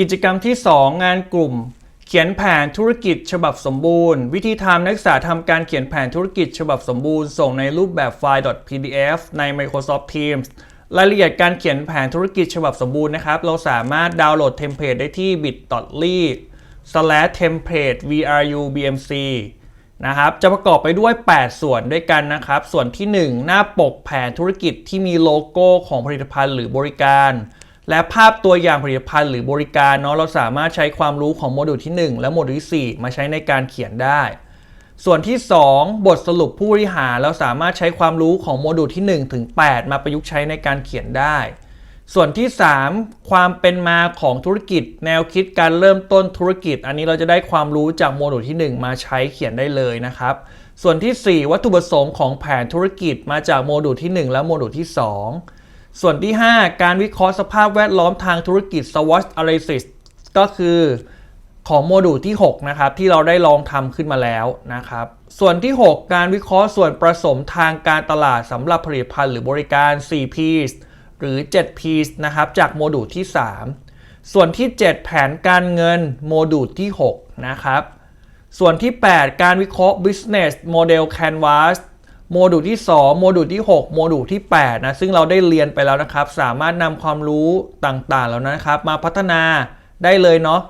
กิจกรรมที่ 2 งานกลุ่ม เขียนแผนธุรกิจฉบับสมบูรณ์ วิธีทำนักศึกษาทำการเขียนแผนธุรกิจฉบับสมบูรณ์ ส่งในรูปแบบไฟล์ .pdf ใน Microsoft Teams รายละเอียดการเขียนแผนธุรกิจฉบับสมบูรณ์นะครับ เราสามารถดาวน์โหลดเทมเพลตได้ที่ bit.ly slash template vrubmc นะครับ จะประกอบไปด้วย 8 ส่วนด้วยกันนะครับ ส่วนที่ 1 หน้าปกแผนธุรกิจที่มีโลโก้ของผลิตภัณฑ์หรือบริการ และภาพตัวอย่างผลิตภัณฑ์หรือบริการเนาะเราสามารถใช้ความรู้ของโมดูลที่ 1 และโมดูลที่ 4 มาใช้ในการเขียนได้ ส่วนที่ 2 บทสรุปผู้บริหารเราสามารถใช้ความรู้ของโมดูลที่ 1 ถึง 8 มาประยุกต์ใช้ในการเขียนได้ ส่วนที่ 3 ความเป็นมาของธุรกิจ แนวคิดการเริ่มต้นธุรกิจ อันนี้เราจะได้ความรู้จากโมดูลที่ 1 มาใช้เขียนได้เลยนะครับ ส่วนทีสี่4 วัตถุประสงค์ของแผนธุรกิจมาจากโมดูลที่ 1 และโมดูลที่ 2 ส่วนที่ 5 การวิเคราะห์สภาพแวดล้อมทางธุรกิจ SWOT analysis ก็คือของโมดูลที่ 6 นะครับ ที่เราได้ลองทำขึ้นมาแล้วนะครับ ส่วนที่ 6 การวิเคราะห์ส่วนผสมทางการตลาดสำหรับผลิตภัณฑ์หรือบริการ 4Ps หรือ 7Ps นะครับ จากโมดูลที่ 3 ส่วนที่ 7 แผนการเงินโมดูลที่ 6 นะครับ ส่วนที่ 8 การวิเคราะห์ business model canvas โมดูลที่ 2 โมดูลที่ 6 โมดูลที่8นะซึ่งเราได้เรียนไปแล้วนะครับ สามารถนำความรู้ต่างๆแล้วนะครับ มาพัฒนาได้เลยเนาะ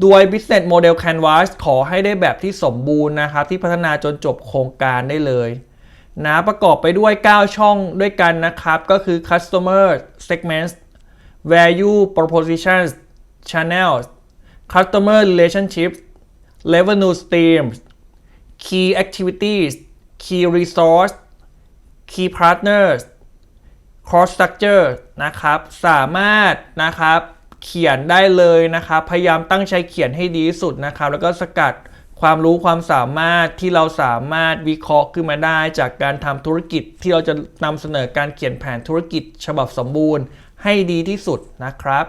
โดย business model canvas ขอให้ได้แบบที่สมบูรณ์นะครับ ที่พัฒนาจนจบโครงการได้เลยนะประกอบไปด้วย 9 ช่องด้วยกันนะครับ ก็คือ customer segments value propositions channels customer relationships revenue streams key activities key resource key partners cost structure นะครับ สามารถนะครับเขียนได้เลยนะครับ พยายามตั้งใจเขียนให้ดีที่สุดนะครับ แล้วก็สกัดความรู้ความสามารถที่เราสามารถวิเคราะห์ขึ้นมาได้จากการทำธุรกิจที่เราจะนำเสนอการเขียนแผนธุรกิจฉบับสมบูรณ์ให้ดีที่สุดนะครับ